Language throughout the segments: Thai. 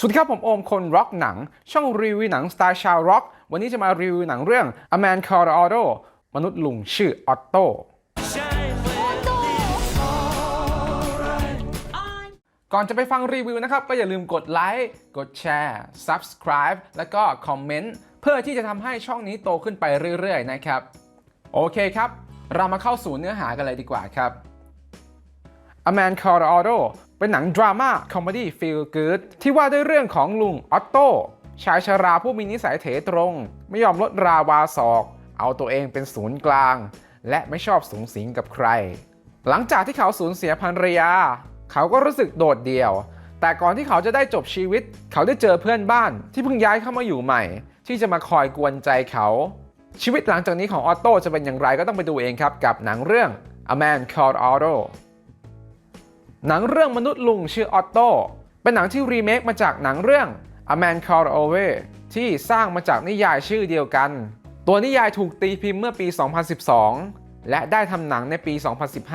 สวัสดีครับ ผมโอมคนร็อกหนัง ช่องรีวิวหนังสไตล์ชาวร็อก วันนี้จะมารีวิวหนังเรื่อง A Man Called Otto มนุษย์ลุงชื่อออตโตก่อนจะไปฟังรีวิวนะครับ ก็อย่าลืมกดไลค์ กดแชร์ Subscribe แล้วก็คอมเมนต์ เพื่อที่จะทำให้ช่องนี้โตขึ้นไปเรื่อยๆ นะครับ โอเคครับ เรามาเข้าสู่เนื้อหากันเลยดีกว่าครับ A Man Called Otto เป็นหนังดราม่าคอมเมดี้ฟีลกูดที่ว่าด้วยเรื่องของลุงออตโต้ชายชราผู้มีนิสัยเถตรง ไม่ยอมลดราวาศอก เอาตัวเองเป็นศูนย์กลาง และไม่ชอบสูงสิงกับใคร หลังจากที่เขาสูญเสียภรรยา เขาก็รู้สึกโดดเดี่ยว แต่ก่อนที่เขาจะได้จบชีวิต เขาได้เจอเพื่อนบ้านที่เพิ่งย้ายเข้ามาอยู่ใหม่ ที่จะมาคอยกวนใจเขา ชีวิตหลังจากนี้ของออตโต้จะเป็นอย่างไรก็ต้องไปดูเองครับกับหนังเรื่อง A Man Called Otto หนังเรื่องมนุษย์ลุงชื่อออตโตเป็นหนังที่รีเมคมาจากหนังเรื่อง A Man Called Ove ที่สร้างมาจากนิยายชื่อเดียวกัน ตัวนิยายถูกตีพิมพ์เมื่อปี 2012 และได้ทำหนังในปี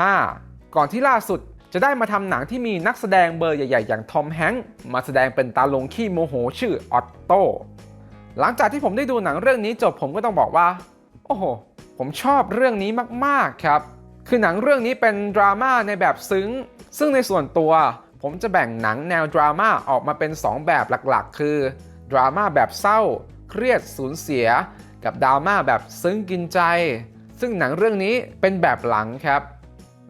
2015 ก่อนที่ล่าสุดจะได้มาทำหนังที่มีนักแสดงเบอร์ใหญ่ๆ อย่างทอมแฮงค์มาแสดงเป็นตาลงขี้โมโหชื่อออตโตหลังจากที่ผมได้ดูหนังเรื่องนี้จบผมก็ต้องบอกว่า โอ้โห ผมชอบเรื่องนี้มากๆครับ คือหนังเรื่องนี้เป็นดราม่าในแบบซึ้ง ซึ่งในส่วนตัว ผมจะแบ่งหนังแนวดราม่าออกมาเป็น 2 แบบหลักๆ คือดราม่าแบบเศร้า เครียดสูญเสีย กับดราม่าแบบซึ้งกินใจ ซึ่งหนังเรื่องนี้เป็นแบบหลังครับ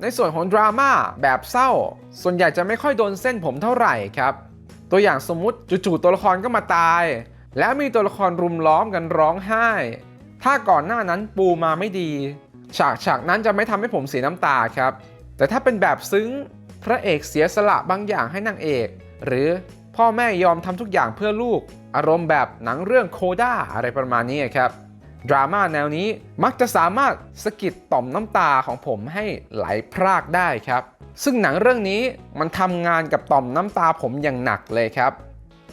ในส่วนของดราม่าแบบเศร้า ส่วนใหญ่จะไม่ค่อยโดนเส้นผมเท่าไหร่ครับ ตัวอย่างสมมุติจู่ๆตัวละครก็มาตาย แล้วมีตัวละครรุมล้อมกันร้องไห้ ถ้าก่อนหน้านั้นปูมาไม่ดี ฉากฉากนั้นจะไม่ทำให้ผมเสียน้ำตาครับ แต่ถ้าเป็นแบบซึ้งพระเอกเสียสละบางอย่างให้นางเอก หรือพ่อแม่ยอมทำทุกอย่างเพื่อลูก อารมณ์แบบหนังเรื่องโคด้าอะไรประมาณนี้ครับดราม่าแนวนี้มักจะสามารถสะกิดต่อมน้ำตาของผมให้ไหลพรากได้ครับ ซึ่งหนังเรื่องนี้มันทำงานกับต่อมน้ำตาผมอย่างหนักเลยครับ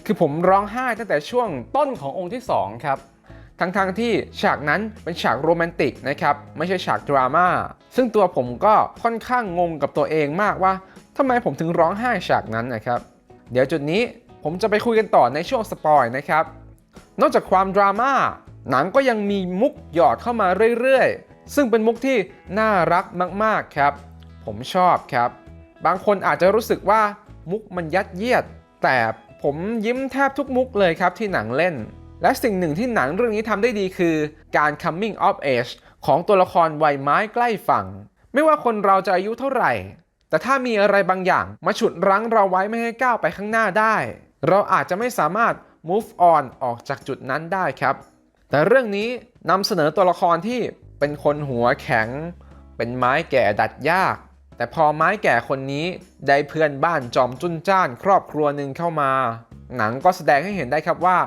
คือผมร้องไห้ตั้งแต่ช่วงต้นขององค์ที่ 2 ครับ ทั้งๆทที่ฉากนั้นเป็นฉากโรแมนติกนะครับไม่ใช่ฉากดราม่าซึ่งตัวผมก็ค่อนข้างงงกับตัวเองมากว่าทำไมผมถึงร้องไห้ฉากนั้นนะครับ เดี๋ยวจุดนี้ผมจะไปคุยกันต่อในช่วงสปอยนะครับ นอกจากความดราม่าหนังก็ยังมีมุกหยอดเข้ามาเรื่อยๆ ซึ่งเป็นมุกที่น่ารักมากๆครับ ผมชอบครับ บางคนอาจจะรู้สึกว่ามุกมันยัดเยียด แต่ผมยิ้มแทบทุกมุกเลยครับที่หนังเล่น และสิ่งหนึ่งที่หนังเรื่องนี้ทำได้ดีคือ การ coming of age ของตัวละครวัยไม้ใกล้ฝั่ง ไม่ว่าคนเราจะอายุเท่าไหร่ แต่ถ้ามีอะไรบางอย่างมาฉุดรั้งเราไว้ไม่ให้ก้าวไปข้างหน้าได้ เราอาจจะไม่สามารถ move on ออกจากจุดนั้นได้ครับ แต่เรื่องนี้นำเสนอตัวละครที่เป็นคนหัวแข็ง เป็นไม้แก่ดัดยาก แต่พอไม้แก่คนนี้ได้เพื่อนบ้านจอมจุนจ้านครอบครัวหนึ่งเข้ามา หนังก็แสดงให้เห็นได้ครับว่า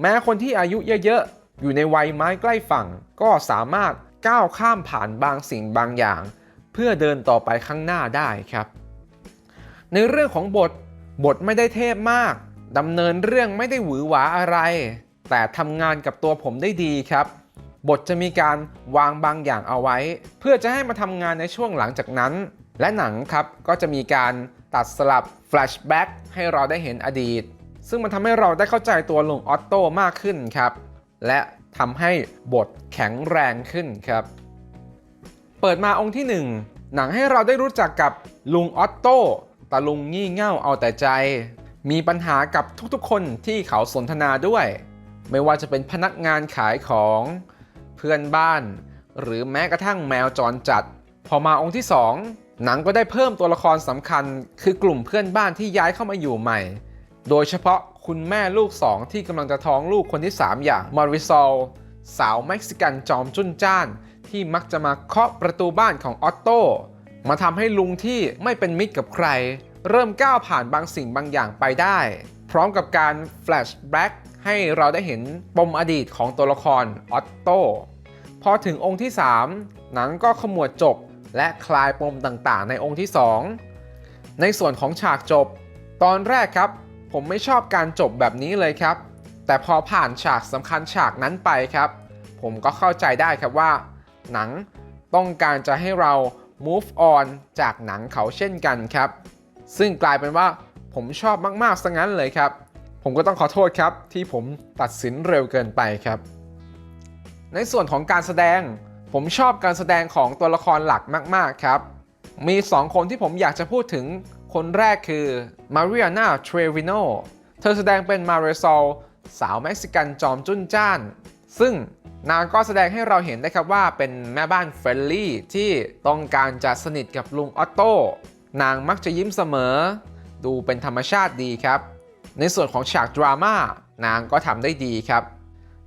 แม้คนที่อายุเยอะๆ อยู่ในวัยไม้ใกล้ฝั่ง ก็สามารถก้าวข้ามผ่านบางสิ่งบางอย่าง เพื่อเดินต่อไปข้างหน้าได้ครับ ในเรื่องของบทบทไม่ได้เทพมากดำเนินเรื่องไม่ได้หวือหวาอะไร แต่ทำงานกับตัวผมได้ดีครับ บทจะมีการวางบางอย่างเอาไว้ เพื่อจะให้มาทำงานในช่วงหลังจากนั้น และหนังครับก็จะมีการตัดสลับแฟลชแบ็กให้เราได้เห็นอดีต ซึ่งมันทำให้เราได้เข้าใจตัวลุงออตโต้มากขึ้นครับ และทำให้บทแข็งแรงขึ้นครับ เปิดมาองค์ที่ 1 หนังให้เราได้รู้จักกับลุงออตโต้ตาลุงงี่เง่าเอาแต่ใจ มีปัญหากับทุกๆ คนที่เขาสนทนาด้วย ไม่ว่าจะเป็นพนักงานขายของเพื่อนบ้าน หรือแม้กระทั่งแมวจรจัด พอมาองค์ที่ 2 หนังก็ได้เพิ่มตัวละครสำคัญ คือกลุ่มเพื่อนบ้านที่ย้ายเข้ามาอยู่ใหม่ โดยเฉพาะคุณแม่ลูกสองที่กำลังจะท้องลูกคนที่ 3 อย่างมาริซอลสาวเม็กซิกันจอมจุนจ้าน ที่มักจะมาเคาะประตูบ้านของออตโตมาทำให้ลุงที่ไม่เป็นมิตรกับใคร เริ่มก้าวผ่านบางสิ่งบางอย่างไปได้ พร้อมกับการแฟลชแบ็กให้เราได้เห็นปมอดีตของตัวละครออตโตพอถึงองค์ที่ 3 หนังก็ขมวดจบและคลายปมต่างๆ ในองค์ที่ 2 ในส่วนของฉากจบ ตอนแรกครับ ผมไม่ชอบการจบแบบนี้เลยครับ แต่พอผ่านฉากสำคัญฉากนั้นไปครับ ผมก็เข้าใจได้ครับว่า หนังต้องการจะให้เรา move on จากหนังเขาเช่นกันครับ ซึ่งกลายเป็นว่าผมชอบมากๆซะงั้นเลยครับ ผมก็ต้องขอโทษครับที่ผมตัดสินเร็วเกินไปครับ ในส่วนของการแสดง ผมชอบการแสดงของตัวละครหลักมาก ๆ ครับ มี 2 คนที่ผมอยากจะพูดถึง คนแรกคือมาริอานาเทรวิโนเธอแสดงเป็นมาเรซอลสาวเม็กซิกันจอมจุ้นจ้าน ซึ่งนางก็แสดงให้เราเห็นได้ครับว่าเป็นแม่บ้านเฟรนลี่ที่ต้องการจะสนิทกับลุงออตโต้นางมักจะยิ้มเสมอ ดูเป็นธรรมชาติดีครับ ในส่วนของฉากดราม่านางก็ทำได้ดีครับ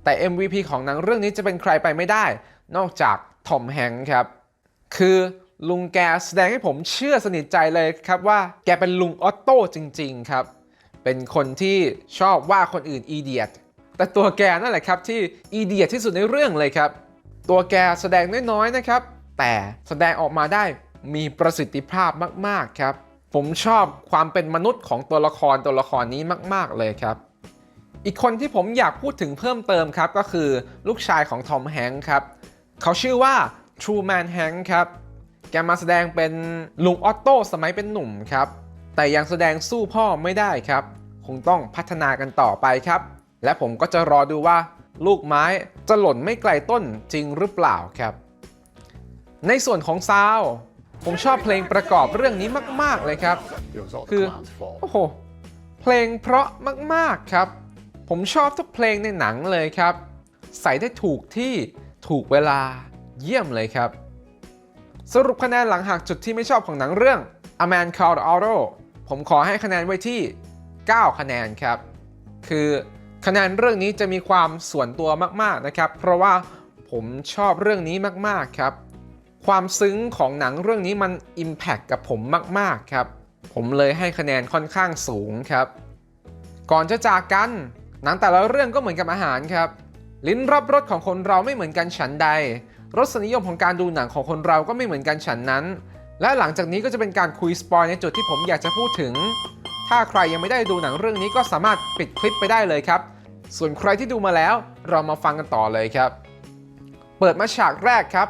แต่ MVP ของหนังเรื่องนี้จะเป็นใครไปไม่ได้ นอกจากทอมแฮงค์ครับ คือ ลุงแกแสดงให้ผมเชื่อสนิทใจเลยครับว่าแกเป็นลุงออตโต้จริง ๆ ครับ เป็นคนที่ชอบว่าคนอื่นอีเดียตแต่ตัวแกนั่นแหละครับที่อีเดียตที่สุดในเรื่องเลยครับ ตัวแกแสดงน้อยๆนะครับ แต่แสดงออกมาได้มีประสิทธิภาพมากๆครับ ผมชอบความเป็นมนุษย์ของตัวละครตัวละครนี้มาก ๆเลยครับ อีกคนที่ผมอยากพูดถึงเพิ่มเติมครับก็คือลูกชายของทอมแฮงค์ครับ เขาชื่อว่า Truman Hank ครับ แกมาแสดงเป็นลุงออตโต้สมัยเป็นหนุ่มครับ แต่ยังแสดงสู้พ่อไม่ได้ครับ คงต้องพัฒนากันต่อไปครับ และผมก็จะรอดูว่า ลูกไม้จะหล่นไม่ไกลต้นจริงหรือเปล่าครับ ในส่วนของซาวผมชอบเพลงประกอบเรื่องนี้มาก ๆ เลยครับ คือ โอ้โห เพลงเพราะมาก ๆ ครับ ผมชอบทุกเพลงในหนังเลยครับ ใส่ได้ถูกที่ถูกเวลาเยี่ยมเลยครับ สรุปคะแนนหลังหักจุดที่ไม่ชอบของหนังเรื่อง A Man Called Otto ผมขอให้คะแนนไว้ที่ 9 คะแนนครับ คือคะแนนเรื่องนี้จะมีความส่วนตัวมากๆนะครับ เพราะว่าผมชอบเรื่องนี้มากๆครับ ความซึ้งของหนังเรื่องนี้มัน Impact กับผมมากๆครับ ผมเลยให้คะแนนค่อนข้างสูงครับ ก่อนจะจากกันหนังแต่ละเรื่องก็เหมือนกับอาหารครับ ลิ้นรับรสของคนเราไม่เหมือนกันฉันใด รสนิยมของการดูหนังของคนเราก็ไม่เหมือนกันฉันนั้น และหลังจากนี้ก็จะเป็นการคุยสปอยในจุดที่ผมอยากจะพูดถึง ถ้าใครยังไม่ได้ดูหนังเรื่องนี้ก็สามารถปิดคลิปไปได้เลยครับ ส่วนใครที่ดูมาแล้วเรามาฟังกันต่อเลยครับ เปิดมาฉากแรกครับ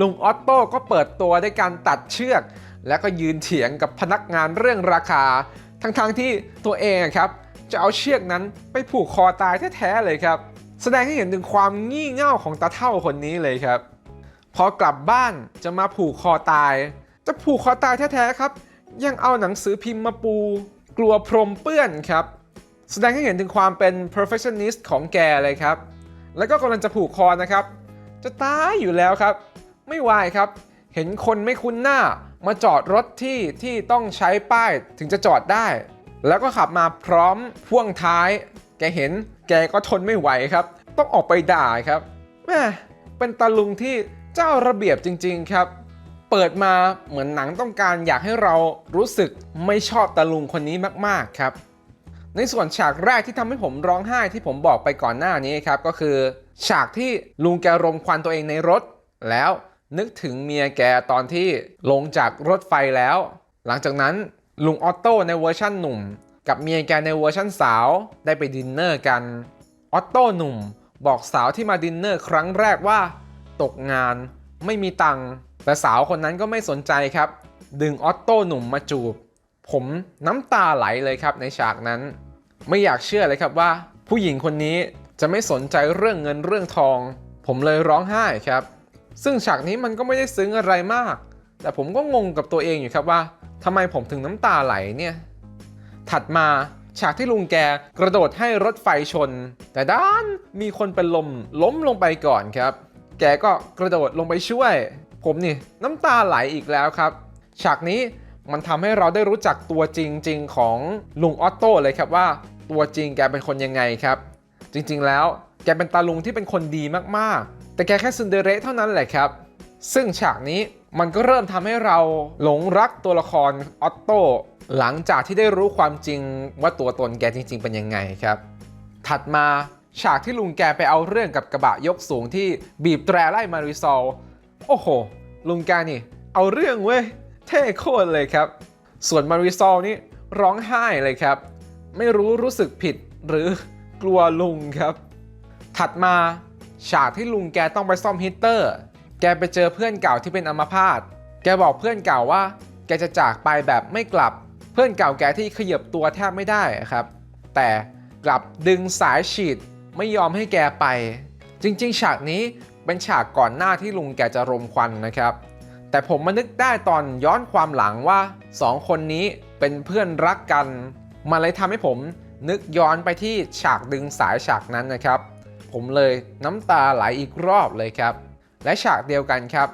ลุงออตโต้ก็เปิดตัวด้วยการตัดเชือก แล้วก็ยืนเถียงกับพนักงานเรื่องราคา ทั้งๆที่ตัวเองครับจะเอาเชือกนั้นไปผูกคอตายแท้ๆเลยครับ แสดงให้เห็นถึงความงี่เง่าของตาเท่าคนนี้เลยครับ พอกลับบ้านจะมาผูกคอตาย จะผูกคอตายแท้ๆครับ ยังเอาหนังสือพิมพ์มาปู กลัวพรมเปื้อนครับ แสดงให้เห็นถึงความเป็น perfectionist ของแกเลยครับ แล้วก็กำลังจะผูกคอนะครับ จะตายอยู่แล้วครับ ไม่ไหวครับ เห็นคนไม่คุ้นหน้า มาจอดรถที่ที่ต้องใช้ป้ายถึงจะจอดได้ แล้วก็ขับมาพร้อมพ่วงท้าย แกเห็นแกก็ทนไม่ไหวครับ ต้องออกไปด่าครับแม่เป็นตาลุงที่ เจ้าระเบียบจริง ๆ ครับ เปิดมาเหมือนหนังต้องการอยากให้เรารู้สึกไม่ชอบตาลุงคนนี้มากๆครับ ในส่วนฉากแรกที่ทำให้ผมร้องไห้ที่ผมบอกไปก่อนหน้านี้ครับก็คือ ฉากที่ลุงแกรมควันตัวเองในรถ แล้วนึกถึงเมียแกตอนที่ลงจากรถไฟแล้ว หลังจากนั้นลุงออตโต้ในเวอร์ชั่นหนุ่ม กับเมียแกในเวอร์ชั่นสาวได้ไปดินเนอร์กันออตโต้หนุ่ม บอกสาวที่มาดินเนอร์ครั้งแรกว่า ตกงาน ไม่มีตังค์แต่สาวคนนั้นก็ไม่สนใจครับ ดึงออตโต้หนุ่มมาจูบ ผมน้ำตาไหลเลยครับในฉากนั้น ไม่อยากเชื่อเลยครับว่า ผู้หญิงคนนี้จะไม่สนใจเรื่องเงินเรื่องทอง ผมเลยร้องไห้ครับ ซึ่งฉากนี้มันก็ไม่ได้ซึ้งอะไรมาก แต่ผมก็งงกับตัวเองอยู่ครับว่าทำไมผมถึงน้ำตาไหลเนี่ย ถัดมาฉากที่ลุงแกกระโดดให้รถไฟชน แต่ด้านมีคนเป็นลมล้มลงไปก่อนครับ แกก็กระโดดลงไปช่วย ผมนี่น้ำตาไหลอีกแล้วครับ ฉากนี้มันทำให้เราได้รู้จักตัวจริง ๆ ของลุงออตโต้เลยครับว่าตัวจริงแกเป็นคนยังไงครับ จริงๆแล้วแกเป็นตาลุงที่เป็นคนดีมากๆ แต่แกแค่ซินเดอเรสเท่านั้นแหละครับ ซึ่งฉากนี้มันก็เริ่มทำให้เราหลงรักตัวละครออตโต้หลังจากที่ได้รู้ความจริงว่าตัวตนแกจริง ๆ เป็นยังไงครับ ถัดมา ฉากที่ลุงแกไปเอาเรื่องกับกระบะยกสูงที่บีบแตรไล่มาริซอลโอ้โห ลุงแกนี่ เอาเรื่องเว้ย เท่โคตรเลยครับ ส่วนมาริซอลนี่ร้องไห้เลยครับ ไม่รู้รู้สึกผิดหรือกลัวลุงครับ ถัดมาฉากที่ลุงแกต้องไปซ่อมฮีตเตอร์ แกไปเจอเพื่อนเก่าที่เป็นอัมพาต แกบอกเพื่อนเก่าว่า แกจะจากไปแบบไม่กลับ เพื่อนเก่าแกที่ขยับตัวแทบไม่ได้ครับ แต่กลับดึงสายฉีด ไม่ยอมให้แกไป จริง ๆ ฉากนี้เป็นฉากก่อนหน้าที่ลุงแกจะรมควันนะครับ แต่ผมมานึกได้ตอนย้อนความหลังว่าสองคนนี้เป็นเพื่อนรักกัน มันเลยทำให้ผมนึกย้อนไปที่ฉากดึงสายฉากนั้นนะครับ ผมเลยน้ำตาไหลอีกรอบเลยครับ และฉากเดียวกันครับ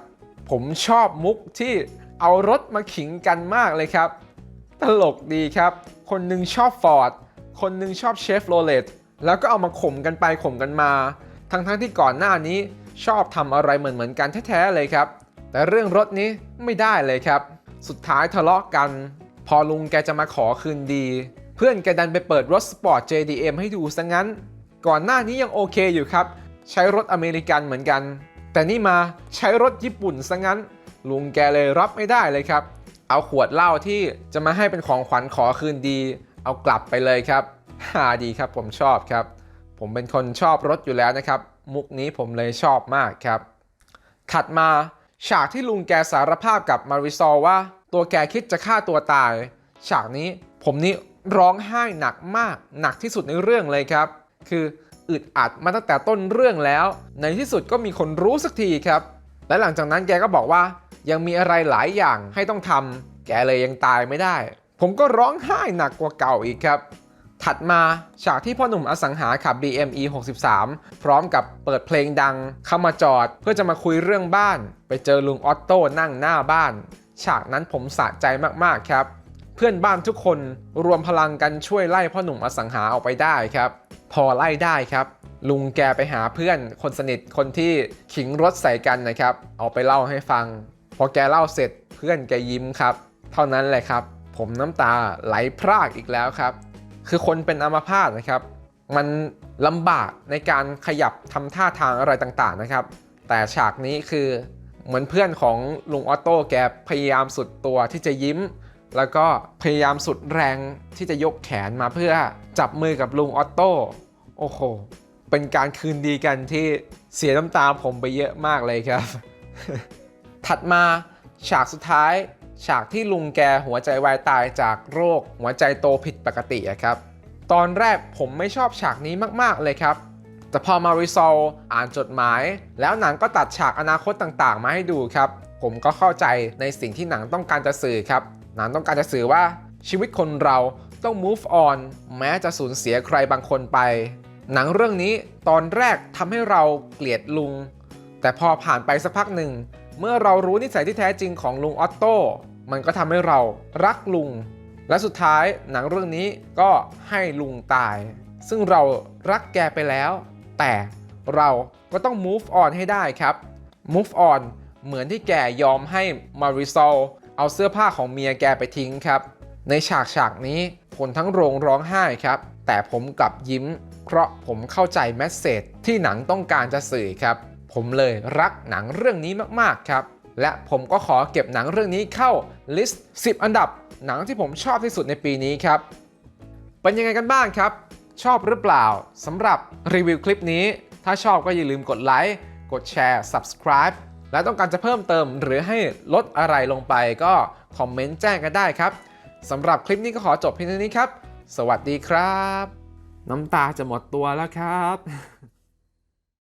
ผมชอบมุกที่เอารถมาขิงกันมากเลยครับ ตลกดีครับ คนหนึ่งชอบฟอร์ดคนหนึ่งชอบเชฟโรเลต แล้วก็เอามาข่มกันไปข่มกันมา ทั้งๆทที่ก่อนหน้านี้ชอบทำอะไรเหมือนเหมือนกันแท้ๆเลยครับ แต่เรื่องรถนี้ไม่ได้เลยครับ สุดท้ายทะเลาะกัน พอลุงแกจะมาขอคืนดี เพื่อนแกดันไปเปิดรถสปอร์ต JDM ให้ดูซะงั้น ก่อนหน้านี้ยังโอเคอยู่ครับ ใช้รถอเมริกันเหมือนกัน แต่นี่มาใช้รถญี่ปุ่นซะงั้น ลุงแกเลยรับไม่ได้เลยครับ เอาขวดเหล้าที่จะมาให้เป็นของขวัญขอคืนดี เอากลับไปเลยครับ ฮาดีครับผมชอบครับ ผมเป็นคนชอบรถอยู่แล้วนะครับ มุกนี้ผมเลยชอบมากครับ ถัดมาฉากที่ลุงแกสารภาพกับมาริซอลว่า ตัวแกคิดจะฆ่าตัวตาย ฉากนี้ผมนี่ร้องไห้หนักมาก หนักที่สุดในเรื่องเลยครับ คืออึดอัดมาตั้งแต่ต้นเรื่องแล้ว ในที่สุดก็มีคนรู้สักทีครับ และหลังจากนั้นแกก็บอกว่า ยังมีอะไรหลายอย่างให้ต้องทำแกเลยยังตายไม่ได้ ผมก็ร้องไห้หนักกว่าเก่าอีกครับ ถัดมาฉากที่พ่อหนุ่มอสังหาขับ BME 63 พร้อมกับเปิดเพลงดังเข้ามาจอดเพื่อจะมาคุยเรื่องบ้าน ไปเจอลุงออตโต้นั่งหน้าบ้าน ฉากนั้นผมสะใจมากๆครับ เพื่อนบ้านทุกคนรวมพลังกันช่วยไล่พ่อหนุ่มอสังหาออกไปได้ครับ พอไล่ได้ครับลุงแกไปหาเพื่อนคนสนิทคนที่ขิงรถใส่กันนะครับ เอาไปเล่าให้ฟัง พอแกเล่าเสร็จเพื่อนแกยิ้มครับ เท่านั้นแหละครับ ผมน้ำตาไหลพรากอีกแล้วครับ คือคนเป็นอัมพาตนะครับ มันลำบากในการขยับทำท่าทางอะไรต่างๆนะครับ แต่ฉากนี้คือเหมือนเพื่อนของลุงออโต้แกพยายามสุดตัวที่จะยิ้ม แล้วก็พยายามสุดแรงที่จะยกแขนมาเพื่อจับมือกับลุงออโต้โอ้โหเป็นการคืนดีกันที่เสียน้ำตาผมไปเยอะมากเลยครับ ถัดมาฉากสุดท้าย ฉากที่ลุงแกหัวใจวายตายจากโรคหัวใจโตผิดปกติครับ ตอนแรกผมไม่ชอบฉากนี้มากๆเลยครับ แต่พอมาริซอลอ่านจดหมาย แล้วหนังก็ตัดฉากอนาคตต่างๆ มาให้ดูครับ ผมก็เข้าใจในสิ่งที่หนังต้องการจะสื่อครับ หนังต้องการจะสื่อว่าชีวิตคนเราต้อง move on แม้จะสูญเสียใครบางคนไป หนังเรื่องนี้ตอนแรกทำให้เราเกลียดลุง แต่พอผ่านไปสักพักหนึ่ง เมื่อเรารู้นิสัยที่แท้จริงของลุงออตโต้มันก็ทำให้เรารักลุง และสุดท้ายหนังเรื่องนี้ก็ให้ลุงตาย ซึ่งเรารักแกไปแล้ว แต่เราก็ต้อง move on ให้ได้ครับ move on เหมือนที่แกยอมให้มาริซอลเอาเสื้อผ้าของเมียแกไปทิ้งครับ ในฉากฉากนี้คนทั้งโรงร้องไห้ครับ แต่ผมกลับยิ้ม เพราะผมเข้าใจแมสเซจที่หนังต้องการจะสื่อครับ ผมเลยรักหนังเรื่องนี้มากๆครับ และผมก็ขอเก็บหนังเรื่องนี้เข้าลิสต์ 10 อันดับ หนังที่ผมชอบที่สุดในปีนี้ครับ เป็นยังไงกันบ้างครับ ชอบหรือเปล่าสำหรับรีวิวคลิปนี้ ถ้าชอบก็อย่าลืมกดไลค์กดแชร์ subscribe และต้องการจะเพิ่มเติมหรือให้ลดอะไรลงไปก็คอมเมนต์แจ้งกันได้ครับสำหรับคลิปนี้ก็ขอจบเพียงเท่านี้ครับ สวัสดีครับ น้ำตาจะหมดตัวแล้วครับ